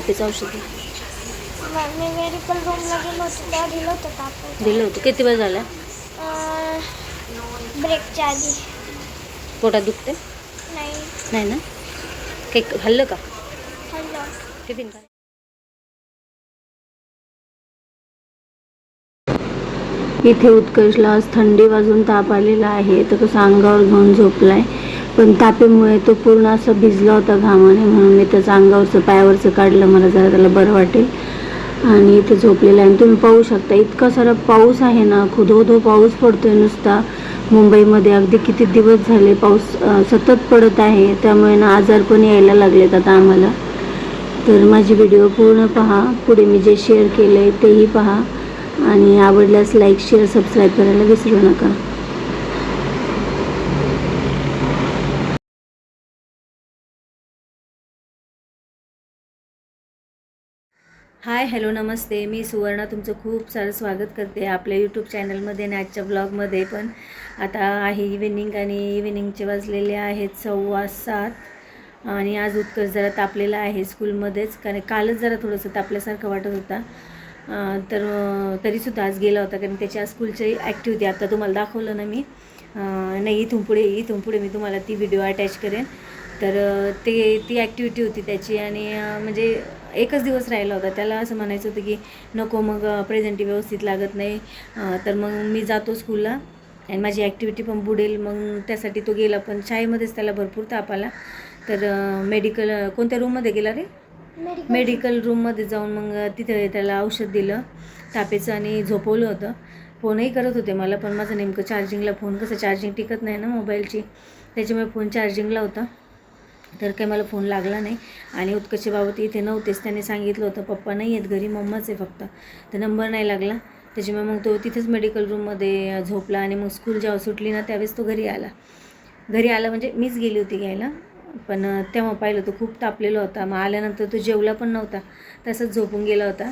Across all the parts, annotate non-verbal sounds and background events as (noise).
तापीचं औषध म- मी मेडिकल रूमला गेलो होतो तेव्हा दिलं होतं ताप दिलं होतं. किती वेळ झाला? ब्रेकच्या आधी. पोटात दुखते नाही. नाही ना? काही खाल्लं का? हॅलो टिफिन का इथे उत्कर्षला आज थंडी वाजून ताप आलेला आहे तर तो अंगावर घेऊन झोपलाय. पण तापेमुळे तो पूर्ण असा भिजला होता घामाने म्हणून मी त्याचं अंगावरचं पायावरचं काढलं. मला जरा त्याला बरं वाटेल. आणि इथे झोपलेला आहे. आणि तुम्ही पाहू शकता इतका सारा पाऊस आहे ना खुदोधो पाऊस पडतोय नुसता. मुंबईमध्ये अगदी किती दिवस झाले पाऊस सतत पडत आहे. त्यामुळे ना आजार पण यायला लागलेत आता आम्हाला. तर माझी व्हिडिओ पूर्ण पहा. पुढे मी जे शेअर केलं आहे तेही पहा. आणि आवडल्यास लाईक शेअर सबस्क्राईब करायला विसरू नका. हाय हॅलो नमस्ते. मी सुवर्णा. तुमचं खूप सारं स्वागत करते आपल्या यूट्यूब चॅनलमध्ये आणि आजच्या ब्लॉगमध्ये पण आता आहे इव्हिनिंग आणि इव्हिनिंगचे वाजलेले आहेत सव्वा सात. आणि आज उत्कर्ष जरा तापलेला आहे स्कूलमध्येच कारण कालच जरा थोडंसं तापल्यासारखं वाटत होता. तर तरीसुद्धा आज गेला होता. कारण त्याच्या स्कूलची ॲक्टिव्हिटी आता तुम्हाला दाखवलं ना मी. नाही इथून पुढे इथून पुढे मी तुम्हाला ती व्हिडिओ अटॅच करेन. तर ते ती ॲक्टिव्हिटी होती त्याची. आणि म्हणजे एकच दिवस राहिला होता. त्याला असं म्हणायचं होतं की नको मग प्रेझेंटी व्यवस्थित लागत नाही. तर मग मी जातो स्कूलला आणि माझी ॲक्टिव्हिटी पण बुडेल मग त्यासाठी तो गेला. पण शाळेमध्येच त्याला भरपूर ताप आला. तर मेडिकल कोणत्या रूममध्ये गेला रे? मेडिकल मेडिकल रूममध्ये जाऊन मग तिथे त्याला औषध दिलं तापेचं आणि झोपवलं होतं. फोनही करत होते मला पण माझं नेमकं चार्जिंगला फोन कसं चार्जिंग टिकत नाही ना मोबाईलची. त्याच्यामुळे फोन चार्जिंगला होता. तर काही मला फोन लागला नाही. आणि उत्कर्षचे बाबत इथे नव्हतेच. त्याने सांगितलं होतं पप्पा नाही आहेत घरी मम्माच आहे फक्त. तर नंबर नाही लागला. त्याच्यामुळे मग तो तिथेच मेडिकल रूममध्ये झोपला आणि मग स्कूल जेव्हा सुटली ना त्यावेळेस तो घरी आला. घरी आला म्हणजे मीच गेली होती घ्यायला. पण तेव्हा पाहिलं तो खूप तापलेला होता. मग आल्यानंतर तो जेवला पण नव्हता. तसंच झोपून गेला होता.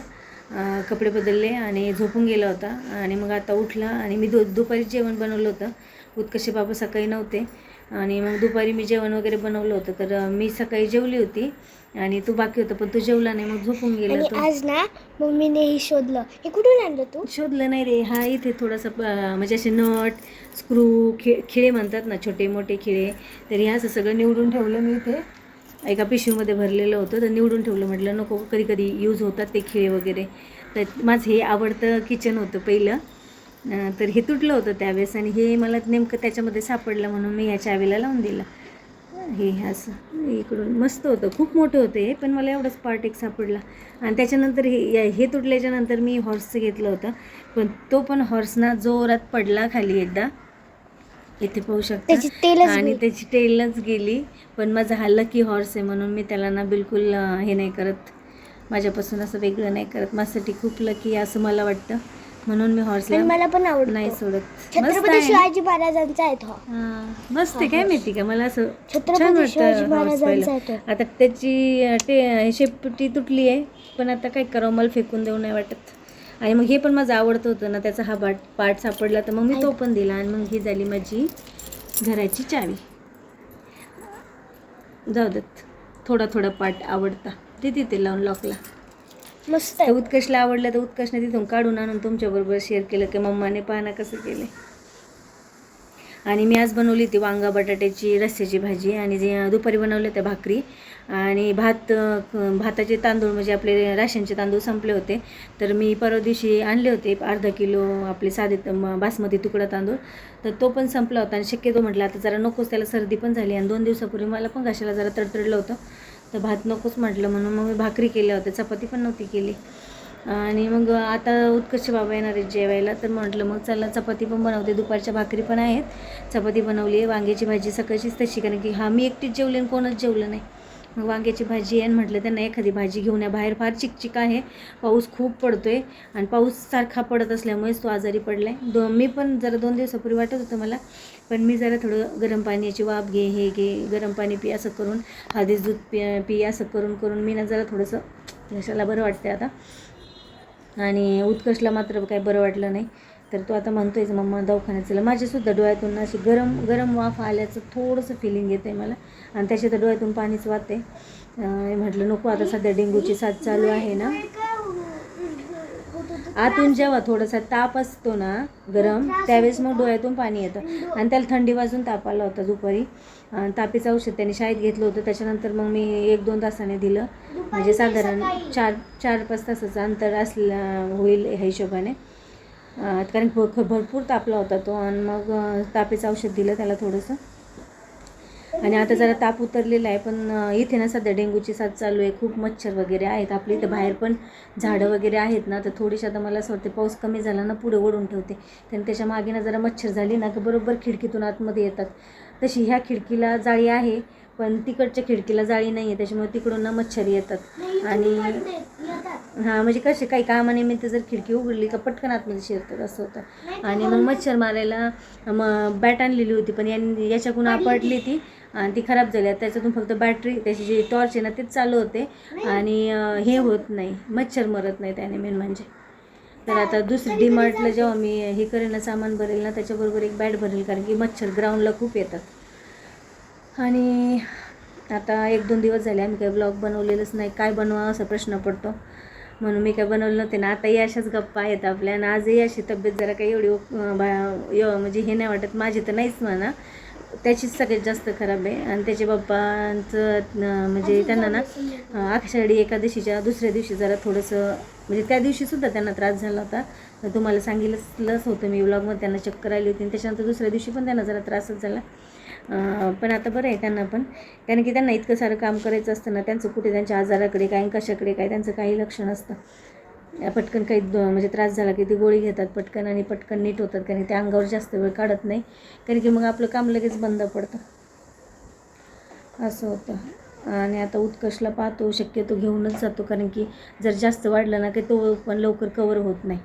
कपडे बदलले आणि झोपून गेला होता. आणि मग आता उठला आणि मी दु दुपारी जेवण बनवलं होतं. उत्कर्षे बाबा सकाळी नव्हते. आणि मग दुपारी मी जेवण वगैरे बनवलं होतं. तर मी सकाळी जेवली होती आणि तू बाकी होतं पण तू जेवला नाही मग झोपून गेला तो आज ना मम्मीने हे शोधलं. हे कुठून आणलं तू? शोधलं नाही रे. हा इथे थोडासा म्हणजे असे नट स्क्रू खि खिळे म्हणतात ना छोटे मोठे खिळे. तर हे असं सगळं निवडून ठेवलं मी इथे. एका पिशवीमध्ये भरलेलं होतं तर निवडून ठेवलं. म्हटलं नको कधी कधी यूज होतात ते खिळे वगैरे. तर माझं हे आवडतं किचन होतं पहिलं. तर हे तुटलं होतं त्यावेळेस आणि हे मला नेमकं त्याच्यामध्ये सापडलं म्हणून मी ह्या चावीला लावून दिलं. हे असं. इकडून. मस्त होतं. खूप मोठं होतं हे पण मला एवढाच पार्ट एक सापडला. आणि त्याच्यानंतर हे हे तुटल्याच्या नंतर मी हॉर्सचं घेतलं होतं. पण तो पण हॉर्स ना जोरात पडला खाली एकदा. इथे पाहू शकता. आणि. त्याची टेलच गेली. पण माझा हा लकी हॉर्स आहे म्हणून मी त्याला ना बिलकुल हे नाही करत. माझ्यापासून असं वेगळं नाही करत. माझ्यासाठी खूप लकी असं मला वाटतं. म्हणून मी हॉर्सला मला पण नाही आवडतो सोडत मस्त छत्रपती आहे? शिवाजी महाराजांचा आहे तो. हा, मस्त आहे काय माहिती का? मला असं छत्रपती छान शिवाजी वाटतं horse महाराजांचा. आहे तो. आता त्याची अं, ते शेपटी तुटली आहे पण आता काय करावं? मला फेकून देऊ नाही वाटत. आणि मग हे पण माझं आवडतं होतं ना त्याचा हा बाट पार्ट सापडला तर मग मी तो पण दिला. आणि मग ही झाली माझी घराची चावी. जाऊ देत. थोडा थोडा पार्ट आवडता. ते तिथे लावून लॉकला मस्त आहे. उत्कर्षला आवडलं तर उत्कर्षने तिथून काढून आणून तुमच्याबरोबर शेअर केलं की मम्माने पाहणं कसं केलं आणि मी आज बनवली होती वांगा बटाट्याची रस्स्याची भाजी आणि जे दुपारी बनवले होत्या भाकरी. आणि भात भाताचे तांदूळ म्हणजे आपले राशनचे तांदूळ संपले होते. तर मी परवा दिवशी आणले होते अर्धा किलो आपले साधे बासमती तुकडा तांदूळ. तर तो पण संपला होता आणि शक्यतो म्हटलं आता जरा नकोच त्याला सर्दी पण झाली आणि दोन दिवसापूर्वी मला पण घशाला जरा तडतडलं होतं. तर भात नकोच म्हटलं म्हणून मग मी भाकरी केल्या होत्या. चपाती पण नव्हती केली. आणि मग आता उत्कर्ष बाबा येणार आहेत जेवायला. तर म्हटलं मग चला चपाती पण बनवते. दुपारच्या भाकरी पण आहेत. चपाती बनवली आहे. वांग्याची भाजी सकाळचीच तशी. कारण की हा मी एकटीच जेवले आणि कोणच जेवलं नाही. मग वांग्याची भाजी आहे आणि म्हटलं त्यांना एखादी भाजी घेऊन या. बाहेर फार चिकचिक आहे. पाऊस खूप पडतो आहे आणि पाऊस सारखा पडत असल्यामुळेच तो आजारी पडला आहे दो मी पण जरा दोन दिवसापूर्वी वाटत होतं मला पण मी जरा थोडं गरम पाण्याची वाफ घे हे घे गरम पाणी पी असं करून आधीच दूध पी पी असं करून करून मी ना जरा थोडंसं घशाला बरं वाटते आता. आणि उत्कर्षला मात्र काही बरं वाटलं नाही. तर तो आता म्हणतोय मम्मा दवाखान्यात चला. माझ्यासुद्धा डोळ्यातून अशी गरम गरम वाफ आल्याचं थोडंसं फिलिंग येतं आहे मला. आणि त्याच्या तर डोळ्यातून पाणीच वाहते म्हटलं नको आता सध्या डेंग्यूची साथ चालू आहे ना. आतून जेव्हा थोडासा ताप असतो ना गरम त्यावेळेस मग डोळ्यातून पाणी येतं. आणि त्याला थंडी वाजून ताप आला होता दुपारी. तापीचं औषध त्याने शाळेत घेतलं होतं. त्याच्यानंतर मग मी एक दोन तासाने दिलं. म्हणजे साधारण चार चार पाच तासाचं अंतर असलं होईल ह्या हिशोबाने. कारण भ- भरपूर तापला होता तो आणि मग तापेचं औषध दिलं त्याला थोडंसं. आणि आता जरा ताप उतरलेला आहे पण इथे ना सध्या डेंग्यूची साथ चालू आहे. खूप मच्छर वगैरे आहेत. आपली इथं बाहेर पण झाडं वगैरे आहेत ना तर थोडीशी आता मला असं वाटते पाऊस कमी झाला ना पुढे ओढून ठेवते. कारण त्याच्यामागे ना जरा मच्छर झाली ना की बरोबर खिडकीतून आतमध्ये येतात. तशी ह्या खिडकीला जाळी आहे पण तिकडच्या खिडकीला जाळी नाही आहे त्याच्यामुळे तिकडून ना मच्छर येतात. आणि हां म्हणजे कसे काही कामानिमित्त जर खिडकी उघडली का पटकन आतमध्ये शिरतात असं होतं. आणि मग मच्छर मारायला मग बॅट आणलेली होती पण यांनी याच्याकडून आपटली ती आणि ती खराब झाली. आता त्याच्यातून फक्त बॅटरी त्याची जी टॉर्च आहे ना तेच चालू होते. आणि हे होत नाही. मच्छर मरत नाही त्याने मेन म्हणजे. तर आता दुसरी डीमार्टला जेव्हा मी हे करेन ना सामान भरेल ना त्याच्याबरोबर एक बॅट भरेल कारण की मच्छर ग्राउंडला खूप येतात. आणि आता एक दोन दिवस झाले आम्ही काही ब्लॉग बनवलेलंच नाही. काय बनवा असा प्रश्न पडतो. म्हणून मी काय बनवलं नव्हते. ना आताही अशाच गप्पा आहेत आपल्या. आणि आजही अशी तब्येत जरा काही एवढी म्हणजे हे नाही वाटत. माझी तर नाहीच म्हणा. त्याचीच सगळ्यात जास्त खराब आहे. आणि त्याचे बाप्पांचं म्हणजे त्यांना ना आषाढी एकादशीच्या दुसऱ्या दिवशी जरा थोडंसं म्हणजे त्या दिवशीसुद्धा त्यांना त्रास झाला होता. तर तुम्हाला सांगितलंच होतं मी व्लॉगमध्ये त्यांना चक्कर आली होती. आणि त्याच्यानंतर दुसऱ्या दिवशी पण त्यांना जरा त्रासच झाला. पण आता बरं आहे त्यांना पण. कारण की त्यांना इतकं सारं काम करायचं असतं ना त्यांचं कुठे त्यांच्या आजाराकडे काय आणि कशाकडे काय त्यांचं काही लक्ष नसतं. पटकन काही म्हणजे त्रास झाला की ती गोळी घेतात पटकन आणि पटकन नीट होतात कारण त्या ते अंगावर जास्त वेळ काढत नाही. कारण की मग आपलं काम लगेच बंद पडतं. असं होतं. आणि आता उत्कर्षला पाहतो शक्यतो घेऊनच जातो कारण की जर जास्त वाढलं ना की तो पण लवकर कवर होत नाही.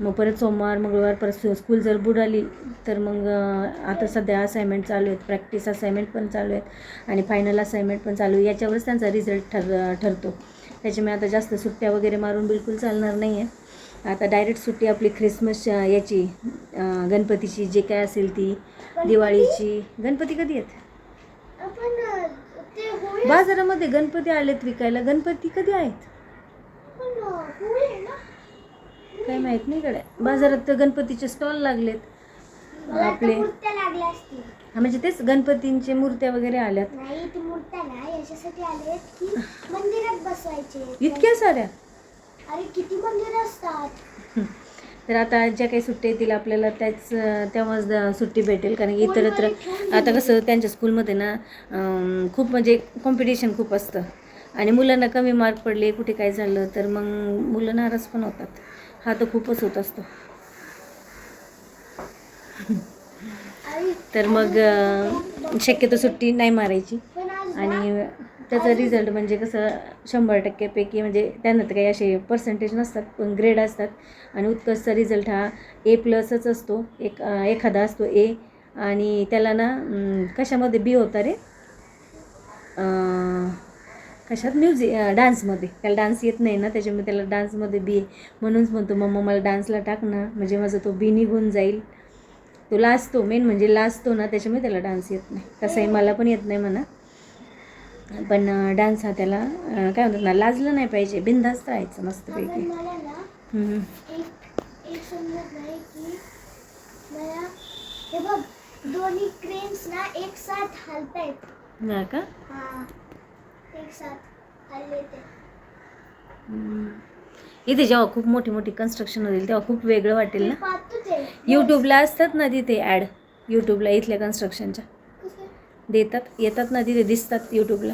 मग परत सोमवार मंगळवार परत स्कूल जर बुडाली तर मग आता सध्या असाइनमेंट चालू आहेत. प्रॅक्टिस असाइनमेंट पण चालू आहेत आणि फायनल असाइनमेंट पण चालू आहे. याच्यावरच त्यांचा रिझल्ट ठर ठरतो. त्याच्यामुळे आता जास्त सुट्ट्या वगैरे मारून बिलकुल चालणार नाही आहे आता डायरेक्ट सुट्टी आपली ख्रिसमस याची गणपतीची जे काय असेल ती दिवाळीची. गणपती कधी आहेत? बाजारामध्ये गणपती आलेत विकायला. गणपती कधी आहेत? काय माहीत नाही कडे बाजारात तर गणपतीचे स्टॉल लागलेत. आपले. हा म्हणजे तेच गणपतींचे मूर्त्या वगैरे आल्यात. इतक्या साऱ्या? अरे किती मंदिर असतात? (laughs) तर आता ज्या काही सुट्ट्या येतील आपल्याला त्याच तेव्हाच सुट्टी भेटेल. कारण की इतरत्र आता कसं त्यांच्या स्कूलमध्ये ना खूप म्हणजे कॉम्पिटिशन खूप असतं. आणि मुलांना कमी मार्क पडले कुठे काय झालं तर मग मुलं नाराज पण होतात. हा तर खूपच होत असतो. तर मग शक्यतो सुट्टी नाही मारायची. आणि त्याचा रिझल्ट म्हणजे कसं शंभर टक्क्यापैकी म्हणजे त्यांना तर काही असे पर्सेंटेज नसतात पण ग्रेड असतात. आणि उत्कर्षचा रिझल्ट हा ए प्लसच असतो. एक एखादा असतो ए आणि त्याला ना कशामध्ये बी होता रे? कशात? म्युझिक डान्समध्ये. त्याला डान्स येत नाही ना त्याच्यामुळे त्याला डान्समध्ये बी म्हणूनच म्हणतो मम्मा मला डान्सला टाक ना. म्हणजे माझा तो बी निघून जाईल. तो लाजतो मेन म्हणजे लाजतो ना त्याच्यामुळे त्याला डान्स येत नाही. तसंही मला पण येत नाही म्हणा. पण डान्स हा त्याला काय म्हणतात ना लाजलं नाही पाहिजे. बिनधास्त राहायचं मस्तपैकी. ना हे दोन्ही क्रेन्स ना एक साथ हलतायत. हा का? हा. साथ ते. इथे जेव्हा खूप मोठी मोठी कन्स्ट्रक्शन होईल तेव्हा खूप वेगळं वाटेल ना? यूट्यूबला असतात ना तिथे ॲड यूट्यूबला इथल्या कन्स्ट्रक्शनच्या? देतात येतात ना तिथे दिसतात यूट्यूबला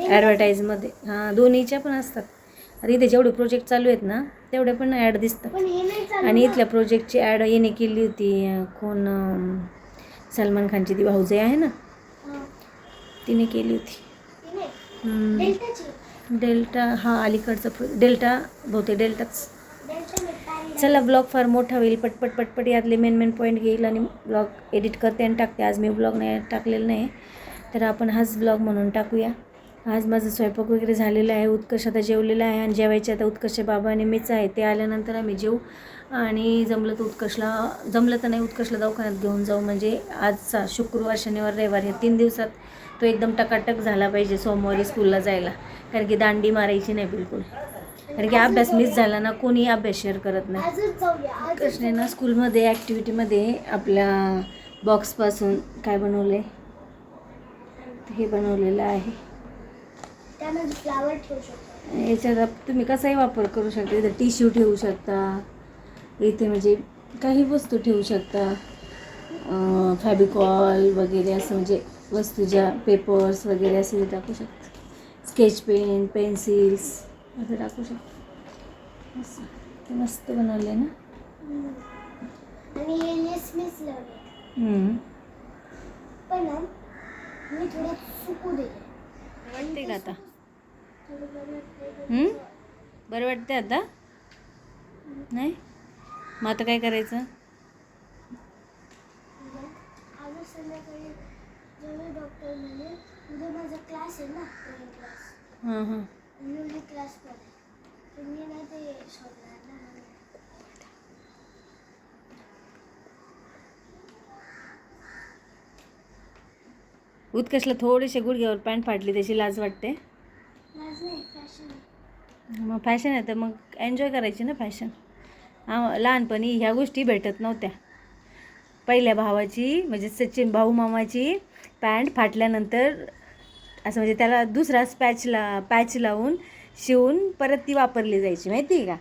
ॲडव्हर्टाईजमध्ये हां दोन्हीच्या पण असतात. आता इथे जेवढे प्रोजेक्ट चालू आहेत ना तेवढे पण ॲड दिसतात. आणि. इथल्या प्रोजेक्टची ॲड येणे केली होती कोण सलमान खानची ती भाऊजाई आहे ना? तिने केली होती ती नाही. हम्म. डेल्टाची डेल्टा हा अलीकडचं डेल्टा बहुतेक डेल्टाच. चला ब्लॉग फार मोठा होईल पटपट पटपट यातले मेन मेन पॉईंट घेईल आणि ब्लॉग एडिट करते आणि टाकते. आज मी ब्लॉग नाही टाकलेला नाही. तर आपण हाच ब्लॉग म्हणून टाकूया. आज माझा स्वयंपाक वगैरे झालेला आहे उत्कर्ष आता जेवलेला आहे आणि जेवायचे आता उत्कर्ष बाबा आणि मीच आहे. ते आल्यानंतर आम्ही जेऊ. आणि जमलं तर उत्कर्षला जमलं तर नाही उत्कर्षला दवाखान्यात घेऊन जाऊ. म्हणजे आजचा शुक्रवार शनिवार रविवार या तीन दिवसात तो एकदम टकाटक झाला पाहिजे सोमवारी स्कूलला जायला. कारण की दांडी मारायची नाही बिलकुल. कारण की अभ्यास मिस झाला ना कोणी अभ्यास शेअर करत नाही. कृष्ण कृष्णे ना स्कूलमध्ये ॲक्टिव्हिटीमध्ये आपल्या बॉक्सपासून काय बनवलं? आहे हे बनवलेलं आहे. फ्लावर ठेवू याच्यात तुम्ही कसाही वापर करू शकता. इथं टिश्यू ठेवू शकता. इथे म्हणजे काही वस्तू ठेवू शकता. फॅबिकॉल वगैरे असं म्हणजे वस्तू ज्या पेपर्स वगैरे असे ते टाकू शकता. स्केच पेन पेन्सिल्स असं टाकू शकता. असं. ते मस्त बनवलं ना? आणि हे लेसनेस लावले हम्म. पण ना मी थोडं सुकू दिले वाटते का आता? बरं वाटते आता? नाही? मग आता काय करायचं? डॉक्टर म्हणे उद्या माझा क्लास आहे ना ड्रॉइंग क्लास हां हां क्लास पण मी नाही ते सोडणार ना म्हणून. उत्कर्षला थोडेसे गुडघ्यावर पॅन्ट फाटली त्याची लाज वाटते. लाज नाही फॅशन मग फॅशन आहे तर मग एन्जॉय करायची ना फॅशन लहानपणी ह्या गोष्टी भेटत नव्हत्या. पहिल्या भावाची म्हणजे सचिन भाऊ मामाची पॅन्ट फाटल्यानंतर असं म्हणजे त्याला दुसरा पॅच ला पॅच लावून शिवून परत ती वापरली जायची माहिती आहे का?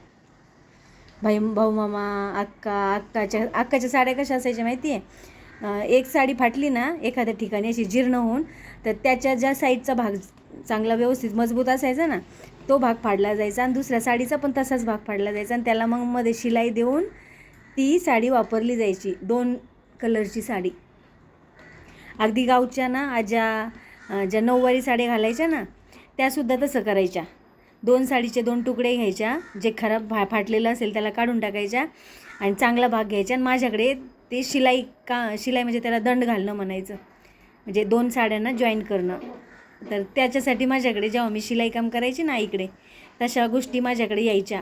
भाई भाऊ मामा अक्का अक्काच्या अक्काच्या साड्या कशा असायच्या माहिती आहे? एक साडी फाटली ना एखाद्या ठिकाणी अशी जीर्ण होऊन तर त्याच्या ज्या साईडचा भाग चांगला व्यवस्थित मजबूत असायचा ना तो भाग फाडला जायचा आणि दुसऱ्या साडीचा पण तसाच भाग फाडला जायचा आणि त्याला मग मध्ये शिलाई देऊन ती साडी वापरली जायची दोन कलरची साडी. अगदी गावच्या ना आज्या ज्या नऊवारी साड्या घालायच्या ना त्यासुद्धा तसं करायच्या. दोन साडीचे दोन तुकडे घ्यायच्या जे खराब भा फाटलेलं असेल त्याला काढून टाकायच्या आणि चांगला भाग घ्यायचा आणि माझ्याकडे ते शिलाई का शिलाई म्हणजे त्याला दंड घालणं म्हणायचं. म्हणजे दोन साड्यांना जॉईन करणं. तर त्याच्यासाठी माझ्याकडे जेव्हा मी शिलाई काम करायची ना इकडे तशा गोष्टी माझ्याकडे यायच्या.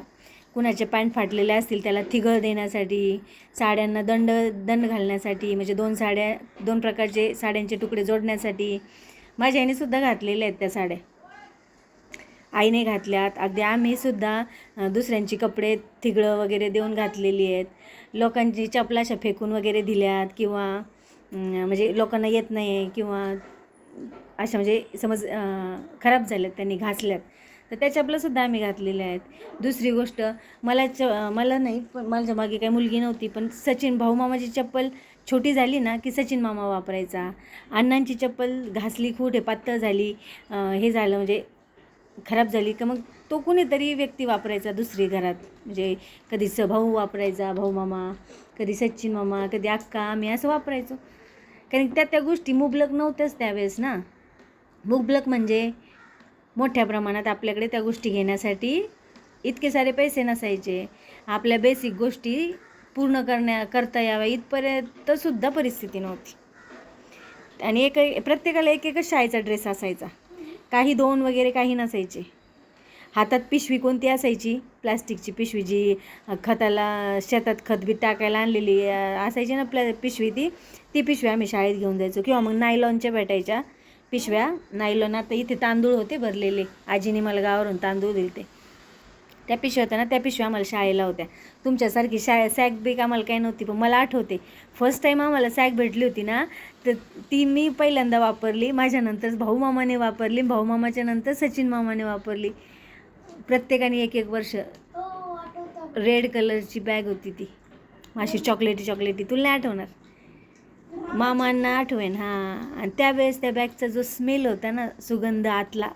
कुणाचे पॅन्ट फाटलेले असतील त्याला थिगळ देण्यासाठी साड्यांना दंड दंड घालण्यासाठी म्हणजे दोन साड्या दोन प्रकारचे साड्यांचे तुकडे जोडण्यासाठी. माझ्या आईनेसुद्धा घातलेल्या आहेत त्या साड्या. आईने घातल्यात. अगदी आम्हीसुद्धा दुसऱ्यांची कपडे थिगळं वगैरे देऊन घातलेली आहेत. लोकांची चपलाशा फेकून वगैरे दिल्यात किंवा म्हणजे लोकांना येत नाही किंवा अशा म्हणजे समज खराब झाल्यात त्यांनी घासल्यात. तर त्या चपलासुद्धा आम्ही घातलेल्या आहेत. दुसरी गोष्ट मला च मला नाही पण माझ्या मागे काही मुलगी नव्हती पण सचिन भाऊ मामाची चप्पल छोटी झाली ना की सचिन मामा वापरायचा. अण्णांची चप्पल घासली खूट हे पातळ झाली हे झालं म्हणजे खराब झाली का मग तो कुणीतरी व्यक्ती वापरायचा दुसरी घरात. म्हणजे कधी स भाऊ वापरायचा भाऊ मामा कधी सचिन मामा कधी अक्का आम्ही असं वापरायचो. कारण त्या त्या गोष्टी मुबलक नव्हत्याच त्यावेळेस ना. मुबलक म्हणजे मोठ्या प्रमाणात आपल्याकडे त्या गोष्टी घेण्यासाठी इतके सारे पैसे नसायचे. आपल्या बेसिक गोष्टी पूर्ण करण्या करता याव्या इथपर्यंतसुद्धा परिस्थिती नव्हती. आणि एक प्रत्येकाला एक एकच शाळेचा ड्रेस असायचा. काही दोन वगैरे काही नसायचे. हातात पिशवी कोणती असायची? प्लास्टिकची पिशवी जी खताला शेतात खत बी टाकायला आणलेली असायची ना प्ला पिशवी ती ती पिशवी आम्ही शाळेत घेऊन जायचो. किंवा मग नायलॉनच्या भेटायच्या. पिशव्या नायलॉन आता इथे तांदूळ होते भरलेले. आजीने मला गावावरून तांदूळ दिले ते त्या पिशव्या होत्या ना त्या पिशव्या आम्हाला शाळेला होत्या. तुमच्यासारखी शाळे सॅक बेक आम्हाला काही नव्हती पण मला आठवते. फर्स्ट टाईम आम्हाला सॅक भेटली होती ना तर ती मी पहिल्यांदा वापरली. माझ्यानंतरच भाऊ मामाने वापरली भाऊ मामाच्या नंतर सचिन मामाने वापरली. प्रत्येकाने एक एक वर्ष रेड कलरची बॅग होती ती. अशी चॉकलेटी चॉकलेटी तुला नाही आठवणार? मामांना आठवेन हां. आणि त्यावेळेस त्या बॅगचा जो स्मेल होता ना सुगंध आतला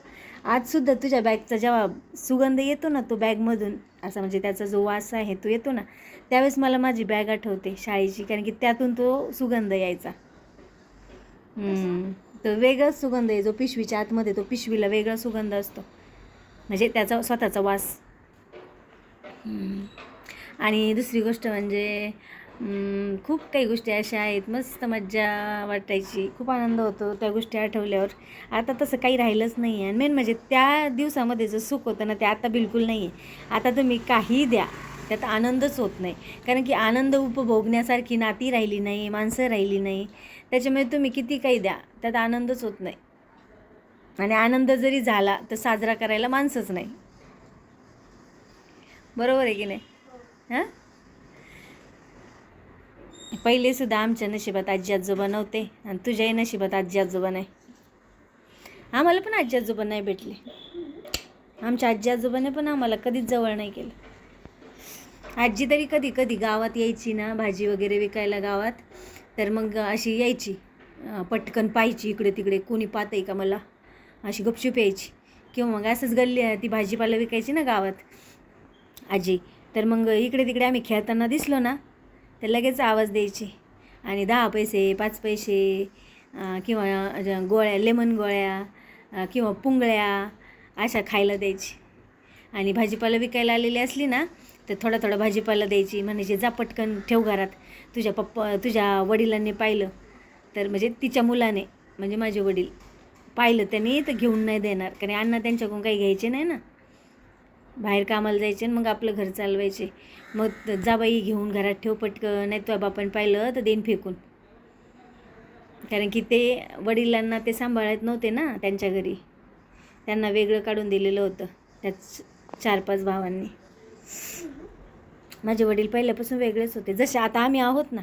आजसुद्धा तुझ्या बॅगचा जेव्हा सुगंध येतो ना तो बॅगमधून असा म्हणजे त्याचा जो वास आहे तो येतो ना त्यावेळेस मला माझी बॅग आठवते शाळेची कारण की त्यातून तो सुगंध यायचा. हम्म. तो वेगळाच सुगंध आहे जो पिशवीच्या आतमध्ये तो पिशवीला वेगळा सुगंध असतो. म्हणजे त्याचा स्वतःचा वास. आणि दुसरी गोष्ट म्हणजे खूप काही गोष्टी अशा आहेत. मस्त मज्जा वाटायची. खूप आनंद होतो त्या गोष्टी आठवल्यावर. आता तसं काही राहिलंच नाही आहे. आणि मेन म्हणजे त्या दिवसामध्ये जे सुख होतं ना ते आता बिलकुल नाही आहे. आता तुम्ही काही द्या. त्यात आनंदच होत नाही. कारण की आनंद उपभोगण्यासारखी नाती राहिली नाही माणसं राहिली नाही. त्याच्यामुळे तुम्ही किती काही द्या. त्यात आनंदच होत नाही. आणि आनंद जरी झाला तर साजरा करायला माणसंच नाही. बरोबर आहे की नाही? हां? पहिले सुद्धा आमच्या नशिबात आजी आजोबा नव्हते आणि तुझ्याही नशिबात आजी आजोबा नाही. आम्हाला पण आजी आजोबा नाही भेटले. आमच्या आजी आजोबाने पण आम्हाला कधीच जवळ नाही केलं. आजी तरी कधी कधी गावात यायची ना भाजी वगैरे विकायला गावात. तर मग अशी यायची पटकन पाहायची इकडे तिकडे कोणी पाहतंय आहे का मला? अशी गपचूप यायची. किंवा मग असंच गल्ली ती भाजीपाला विकायची ना गावात. आजी तर मग इकडे तिकडे आम्ही खेळताना दिसलो ना तर लगेच आवाज द्यायची. आणि दहा पैसे पाच पैसे किंवा गोळ्या लेमन गोळ्या किंवा पुंगळ्या अशा खायला द्यायची. आणि भाजीपाला विकायला आलेली असली ना तर थोडा थोडा भाजीपाला द्यायची. म्हणायची जा पटकन ठेव घरात. तुझ्या पप्पा तुझ्या वडिलांनी पाहिलं तर म्हणजे तिच्या मुलाने म्हणजे माझे वडील पाहिलं त्यांनी तर घेऊन नाही देणार. कारण अण्णा त्यांच्याकडून काही घ्यायचे नाही ना. बाहेर कामाला जायचे आणि मग आपलं घर चालवायचे. मग जा बाई घेऊन घरात ठेव पटकन नाही तुझ्या बापाने पाहिलं तर देईन फेकून. कारण की ते वडिलांना ते सांभाळत नव्हते ना त्यांच्या घरी. त्यांना वेगळं काढून दिलेलं होतं त्याच चार पाच भावांनी. माझे वडील पहिल्यापासून वेगळेच होते. जसे आता आम्ही आहोत ना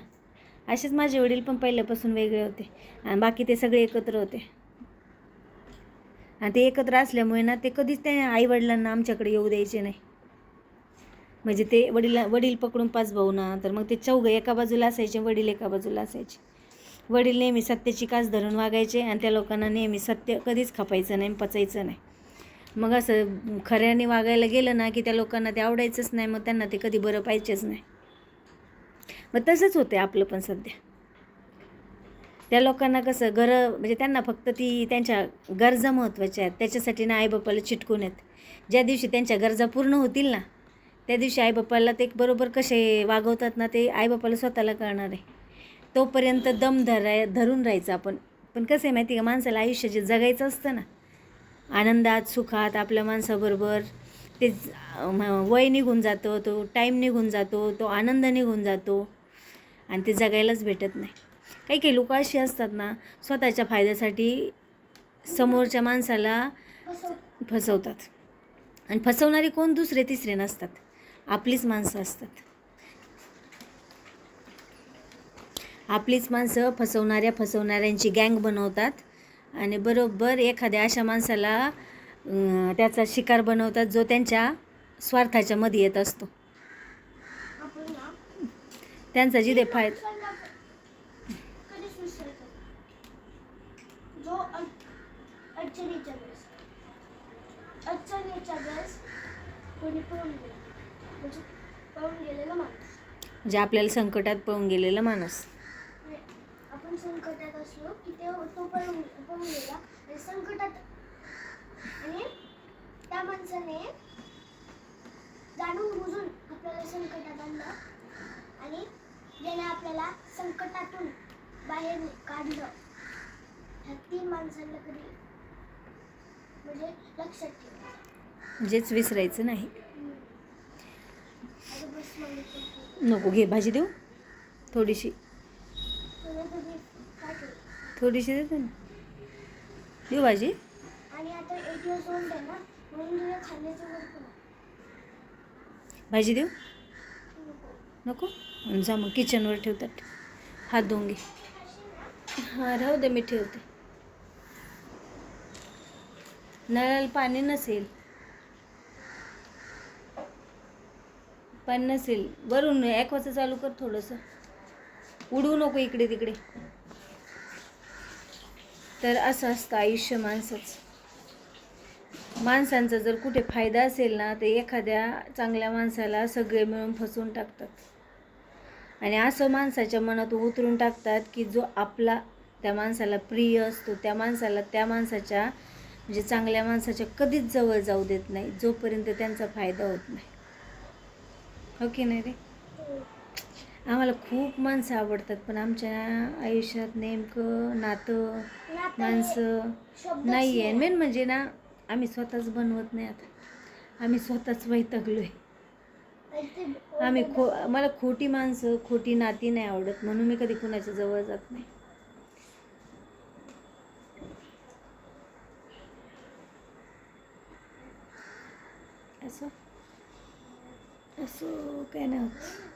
असेच माझे वडील पण पहिल्यापासून वेगळे होते. आणि बाकी ते सगळे एकत्र होते. आणि ते एकत्र असल्यामुळे ना ते कधीच त्या आईवडिलांना आमच्याकडे येऊ द्यायचे नाही. म्हणजे ते वडील वडील पकडून पाच भाऊ ना तर मग ते चौघं एका बाजूला असायचे वडील एका बाजूला असायचे. वडील नेहमी सत्याची कास धरून वागायचे आणि त्या लोकांना नेहमी सत्य कधीच खपायचं नाही पचायचं नाही. मग असं खऱ्याने वागायला गेलं ना की त्या लोकांना ते आवडायचंच नाही मग त्यांना ते कधी बरं पाहिजेच नाही. मग तसंच होते आपलं पण सध्या. त्या लोकांना कसं घरं म्हणजे त्यांना फक्त ती त्यांच्या गरजा महत्त्वाच्या आहेत. त्याच्यासाठी ना आईबापाला चिटकून आहेत ज्या दिवशी त्यांच्या गरजा पूर्ण होतील ना त्या दिवशी आईबापाला ते बरोबर कसे वागवतात ना ते आईबापाला स्वतःला कळणार आहे. तोपर्यंत दम धराय धरून राहायचं आपण. पण कसं आहे माहिती का? माणसाला आयुष्य जे जगायचं असतं ना आनंदात सुखात आपल्या माणसाबरोबर ते म- वय निघून जातं तो टाईम निघून जातो तो आनंद निघून जातो आणि ते जगायलाच भेटत नाही. काही काही लोक अशी असतात ना स्वतःच्या फायद्यासाठी समोरच्या माणसाला फसवतात. आणि फसवणारे कोण? दुसरे तिसरे नसतात. आपलीच माणसं असतात. आपलीच माणसं फसवणाऱ्या फसवणाऱ्यांची गँग बनवतात. आणि बरोबर एखाद्या अशा माणसाला त्याचा शिकार बनवतात जो त्यांच्या स्वार्थाच्या मध्ये येत असतो. त्यांचा जिथे फायदा कधीच विसरतो जो अड- अडचणीच्या वेळेस. अडचणीच्या वेळेस कोणी पळून गेला. म्हणजे पळून गेलेला माणूस. म्हणजे आपल्याला संकटात पळून गेलेला माणूस. म्हणजे आपण संकटात असलो की ते तो पळून पळून गेला आणि संकटात आणि त्या माणसाने जाणून बुजून आपल्याला संकटात आणलं आणि ज्याने आपल्याला संकटातून बाहेर काढलं. ह्या तीन माणसांना कधी म्हणजे लक्षात ठेवा. म्हणजेच विसरायचं नाही. नको घे भाजी देऊ. थोडीशी. थोडीशी देते ना. देऊ भाजी. भाजी देऊ? नको. जा मग किचनवर ठेवतात. हात धुवून घे. हां राहू दे मी ठेवते. नळाला पाणी नसेल. पाणी नसेल. वरून ॲक्वाचं चालू कर थोडंसं. उडवू नको इकडे तिकडे. तर असं असतं आयुष्य माणसाचं. माणसांचा जर कुठे फायदा असेल ना तर एखाद्या चांगल्या माणसाला सगळे मिळून फसवून टाकतात. आणि असं माणसाच्या मनातून उतरून टाकतात की जो आपला त्या माणसाला प्रिय असतो त्या माणसाला त्या माणसाच्या म्हणजे चांगल्या माणसाच्या कधीच जवळ जाऊ देत नाही जोपर्यंत त्यांचा फायदा होत नाही. हो की नाही रे. आम्हाला खूप माणसं आवडतात पण आमच्या आयुष्यात नेमकं नातं माणसं नाही. आहे मेन म्हणजे ना आम्ही स्वतःच बनवत नाही आता. आम्ही स्वतःच वैतागलो आहे आम्ही खो मला खोटी माणसं खोटी नाती नाही आवडत म्हणून मी कधी कुणाच्या जवळ जात नाही. असं असं काय नाही होत.